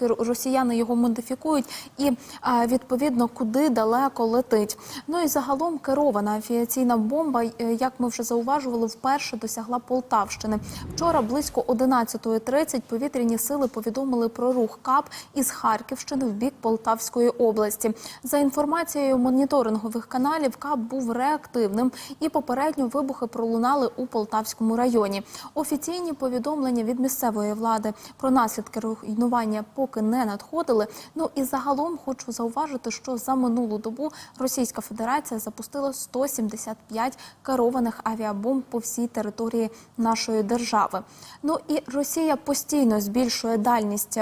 наскільки росіяни його модифікують, і відповідно куди далеко летить. Ну і загалом керована авіаційна бомба, е, як ми вже зауважували, вперше досягла Полтавщини. Вчора близько 11.30 повітряні сили повідомили про рух КАП із Харківщини в бік Полтавської області. За інформацією моніторингових каналів, КАП був реактивним і попередньо вибухи пролунали у Полтавському районі. Офіційні повідомлення від місцевої влади про наслідки руйнування поки не надходили. Ну і загалом хочу зауважити, що за минулу добу Російська Федерація запустила 175 керованих авіабомб по всій території нашої держави. Ну і Росія постійно збільшує дальність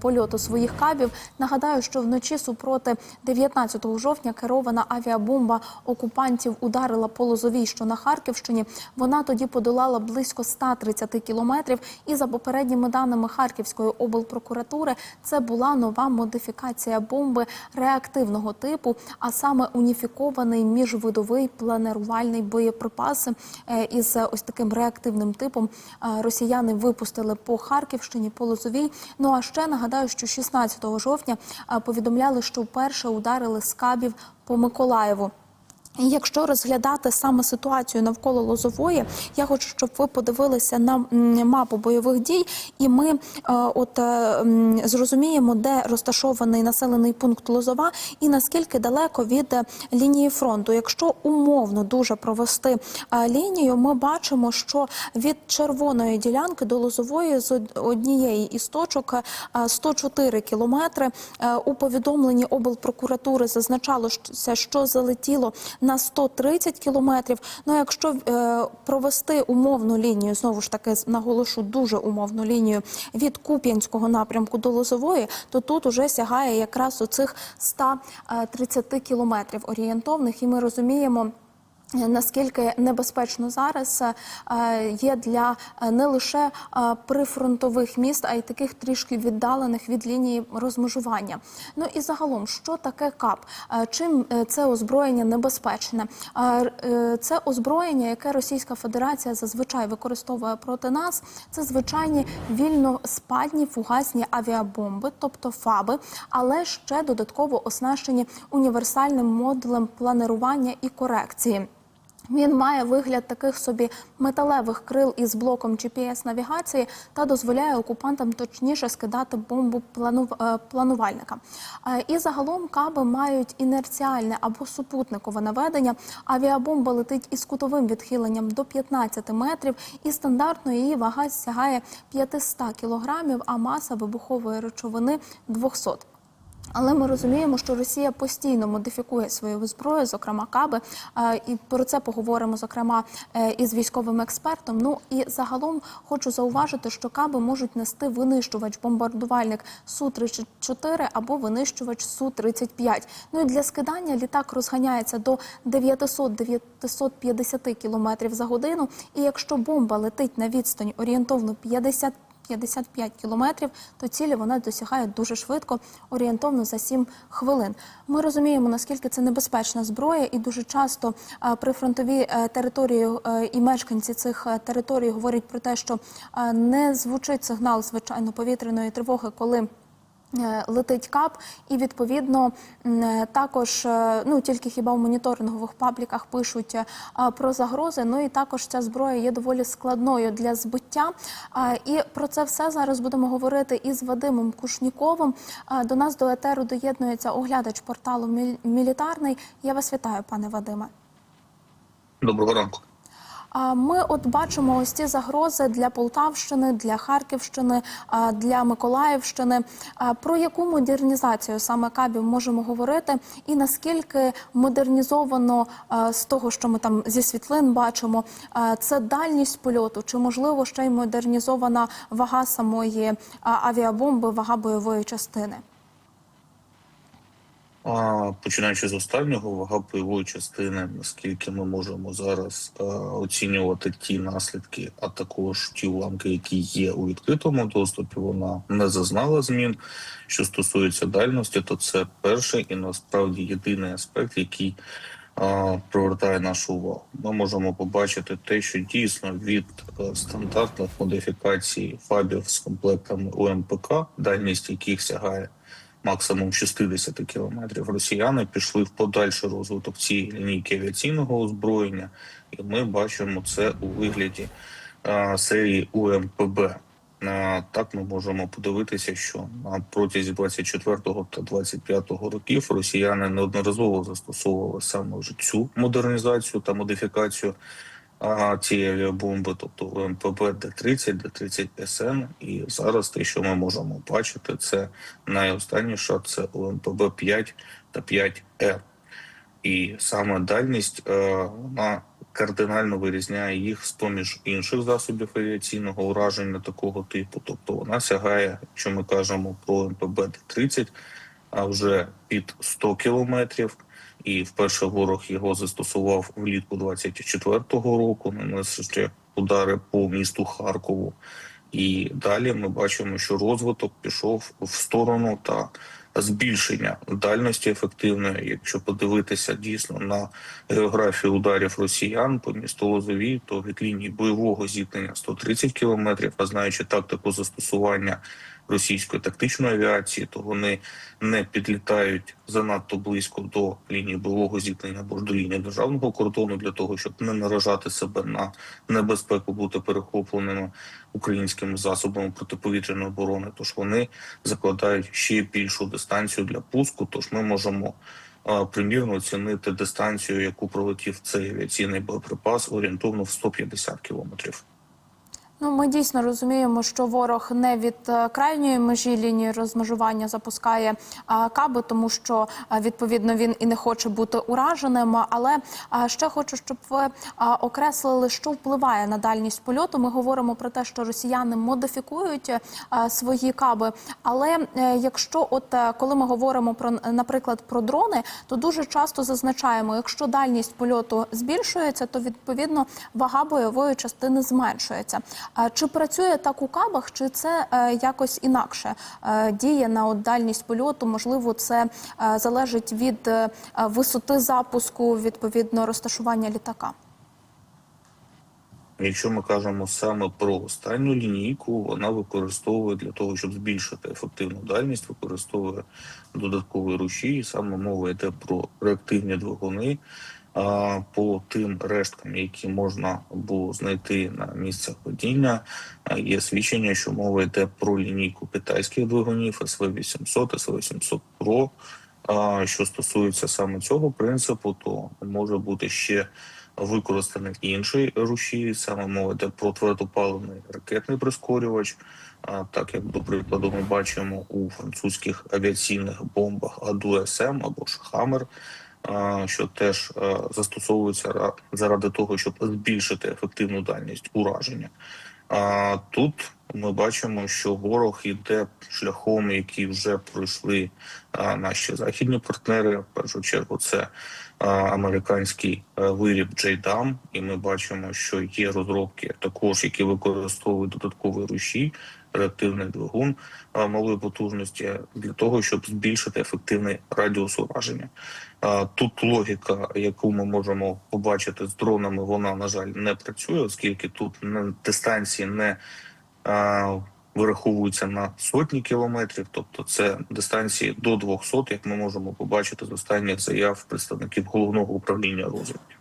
польоту своїх кабів. Нагадаю, що вночі супроти 19 жовтня керована авіабомба окупантів ударила по Лозовій, що на Харківщині. Вона тоді подолала близько 130 кілометрів. І за попередніми даними Харківської облпрокуратури, це була нова модифікація бомби реактивного типу, а саме уніфікований міжвидовий планерувальний боєприпас е, із ось таким реактивним типом. е, Росіяни випустили по Харківщині, по Лозовій. Ну а ще нагадаю, що 16 жовтня е, повідомляли, що вперше ударили з кабів по Миколаєву. Якщо розглядати саме ситуацію навколо Лозової, я хочу, щоб ви подивилися на мапу бойових дій, і ми е, от е, зрозуміємо, де розташований населений пункт Лозова і наскільки далеко від е, лінії фронту. Якщо умовно дуже провести е, лінію, ми бачимо, що від червоної ділянки до Лозової з однієї із точок е, 104 кілометри. Е, У повідомленні облпрокуратури зазначалося, що залетіло на 130 кілометрів. Ну, якщо е, провести умовну лінію, знову ж таки наголошу дуже умовну лінію від Куп'янського напрямку до Лозової, то тут уже сягає якраз оцих 130 кілометрів орієнтовних, і ми розуміємо. Наскільки небезпечно зараз е, є для е, не лише е, прифронтових міст, а й таких трішки віддалених від лінії розмежування. Ну і загалом, що таке КАП? Чим це озброєння небезпечне? Це озброєння, яке Російська Федерація зазвичай використовує проти нас. Це звичайні вільноспадні фугасні авіабомби, тобто ФАБи, але ще додатково оснащені універсальним модулем планирування і корекції. Він має вигляд таких собі металевих крил із блоком GPS-навігації та дозволяє окупантам точніше скидати бомбу плану- е, планувальника. Е, І загалом каби мають інерціальне або супутникове наведення. Авіабомба летить із кутовим відхиленням до 15 метрів, і стандартно її вага сягає 500 кілограмів, а маса вибухової речовини 200. Але ми розуміємо, що Росія постійно модифікує свою зброю, зокрема каби, і про це поговоримо зокрема е, із військовим експертом. Ну і загалом хочу зауважити, що каби можуть нести винищувач бомбардувальник су 34 або винищувач су 35 Ну і для скидання літак розганяється до 900-950 км за годину. І якщо бомба летить на відстань орієнтовно 50 55 кілометрів, то цілі вона досягає дуже швидко, орієнтовно за 7 хвилин. Ми розуміємо, наскільки це небезпечна зброя, і дуже часто е, прифронтові е, території е, і мешканці цих територій говорять про те, що не звучить сигнал звичайно повітряної тривоги, коли летить кап, і відповідно е, також е, ну тільки хіба в моніторингових пабліках пишуть е, про загрози. Ну і також ця зброя є доволі складною для збиття. Е, І про це все зараз будемо говорити із Вадимом Кушніковим. Е, До нас до етеру доєднується оглядач порталу «Міль- Мілітарний. Я вас вітаю, пане Вадиме. Доброго ранку. Ми от бачимо ось ці загрози для Полтавщини, для Харківщини, для Миколаївщини. Про яку модернізацію саме кабів можемо говорити, і наскільки модернізовано з того, що ми там зі світлин бачимо, це дальність польоту, чи можливо ще й модернізована вага самої авіабомби, вага бойової частини? Починаючи з останнього, вага бойової частини, наскільки ми можемо зараз е, оцінювати ті наслідки, а також ті уламки, які є у відкритому доступі, вона не зазнала змін. Що стосується дальності, то це перший і насправді єдиний аспект, який а, привертає нашу увагу. Ми можемо побачити те, що дійсно від е, стандартних модифікацій фабів з комплектами УМПК, дальність яких сягає максимум 60 кілометрів, росіяни пішли в подальший розвиток цієї лінійки авіаційного озброєння, і ми бачимо це у вигляді а, серії УМПБ. А, Так ми можемо подивитися, що на протязі 24 та 25 років росіяни неодноразово застосовували саме вже цю модернізацію та модифікацію цієї авіабомби, тобто УМПБ Д-30, Д-30 СН. І зараз те, що ми можемо бачити, це найостанніша це УМПБ 5 та 5Р. І саме дальність е, вона кардинально вирізняє їх з поміж інших засобів авіаційного ураження такого типу. Тобто вона сягає, якщо ми кажемо про МПБ Д-30, а вже під 100 кілометрів. І вперше ворог його застосував влітку 24-го року, нанесши удари по місту Харкову. І далі ми бачимо, що розвиток пішов в сторону та збільшення дальності ефективної. Якщо подивитися дійсно на географію ударів росіян по місту Лозовій, то від лінії бойового зіткнення 130 кілометрів, а знаючи тактику застосування російської тактичної авіації, то вони не підлітають занадто близько до лінії бойового зіткнення або ж до лінії державного кордону для того, щоб не наражати себе на небезпеку бути перехопленими українськими засобами протиповітряної оборони. Тож вони закладають ще більшу дистанцію для пуску. Тож ми можемо примірно оцінити дистанцію, яку пролетів цей авіаційний боєприпас орієнтовно в 150 кілометрів. Ну, ми дійсно розуміємо, що ворог не від е, крайньої межі лінії розмежування запускає а, каби, тому що а, відповідно він і не хоче бути ураженим. Але ще хочу, щоб ви окреслили, що впливає на дальність польоту. Ми говоримо про те, що росіяни модифікують свої каби. Але е, якщо, от е, коли ми говоримо про наприклад про дрони, то дуже часто зазначаємо, якщо дальність польоту збільшується, то відповідно вага бойової частини зменшується. А Чи працює так у кабах, чи це е, якось інакше е, діє на дальність польоту? Можливо, це е, залежить від е, висоти запуску, відповідно розташування літака. Якщо ми кажемо саме про останню лінійку, вона використовує для того, щоб збільшити ефективну дальність, використовує додаткові руші. Саме мова йде про реактивні двигуни. По тим решткам, які можна було знайти на місцях падіння, є свідчення, що мова йде про лінійку китайських двигунів СВ 800 СВ 800 Pro. Що стосується саме цього принципу, то може бути ще використаний інший рушій, саме мова йде про твердопаливний ракетний прискорювач. Так як до прикладу, ми бачимо у французьких авіаційних бомбах АДУСМ або ж Хаммер, а, що теж застосовується заради того, щоб збільшити ефективну дальність ураження. Тут ми бачимо, що ворог йде шляхом, який вже пройшли наші західні партнери. В першу чергу це американський виріб JDAM, і ми бачимо, що є розробки також, які використовують додатковий рушій, реактивний двигун малої потужності для того, щоб збільшити ефективний радіус ураження. Тут логіка, яку ми можемо побачити з дронами, вона на жаль не працює, оскільки тут не дистанції не вираховуються на сотні кілометрів, тобто це дистанції до 200, як ми можемо побачити з останніх заяв представників головного управління розвідки.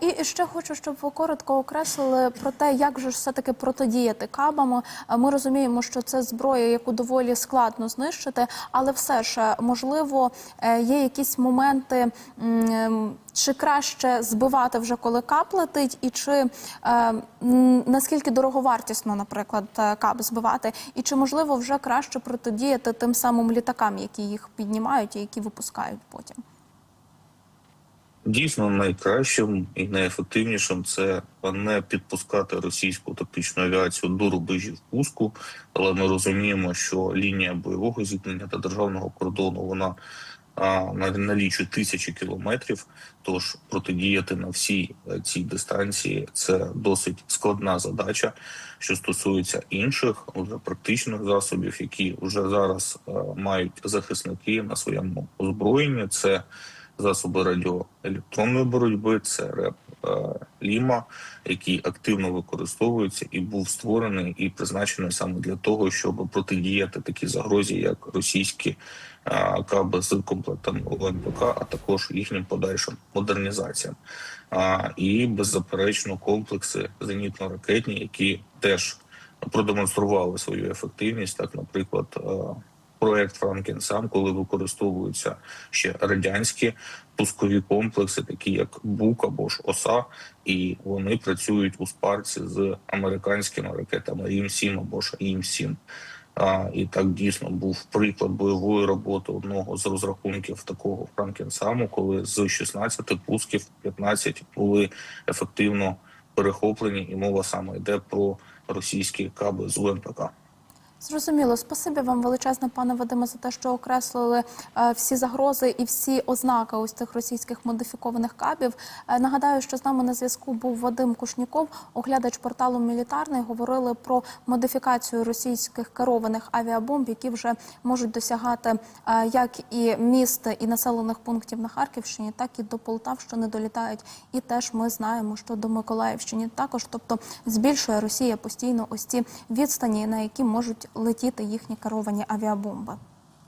І ще хочу, щоб ви коротко окреслили про те, як же ж все-таки протидіяти кабам. Ми розуміємо, що це зброя, яку доволі складно знищити, але все ж можливо е, є якісь моменти, чи краще збивати вже коли кап летить, і чи е, наскільки дороговартісно, наприклад, е, кап збивати, і чи можливо вже краще протидіяти тим самим літакам, які їх піднімають і які випускають потім. Дійсно, найкращим і найефективнішим це не підпускати російську тактичну авіацію до рубежів пуску, але ми розуміємо, що лінія бойового зіткнення та державного кордону вона налічує тисячі кілометрів. Тож протидіяти на всій е, цій дистанції це досить складна задача. Що стосується інших вже практичних засобів, які вже зараз е, мають захисники на своєму озброєнні, це засоби радіоелектронної боротьби, це РЕП е, Ліма, який активно використовується і був створений і призначений саме для того, щоб протидіяти такій загрозі, як російські е, каби з комплектами ОНПК, а також їхнім подальшим модернізаціям. І беззаперечно комплекси зенітно-ракетні, які теж продемонстрували свою ефективність. Так, наприклад, е, проект Франкенсам, коли використовуються ще радянські пускові комплекси, такі як БУК або ж ОСА, і вони працюють у спарці з американськими ракетами РІМ-7 або ж АІМ-7. А, і так дійсно був приклад бойової роботи одного з розрахунків такого Франкенсаму, коли з 16 пусків 15 були ефективно перехоплені, і мова саме йде про російські каби з УНПК. Зрозуміло, спасибі вам величезне, пане Вадиме, за те, що окреслили е, всі загрози і всі ознаки ось цих російських модифікованих кабів. Е, нагадаю, що з нами на зв'язку був Вадим Кушніков, оглядач порталу Мілітарний. Говорили про модифікацію російських керованих авіабомб, які вже можуть досягати е, як і міст і населених пунктів на Харківщині, так і до Полтавщини долітають. І теж ми знаємо, що до Миколаївщини також, тобто збільшує Росія постійно ось ці відстані, на які можуть летіти їхні керовані авіабомби.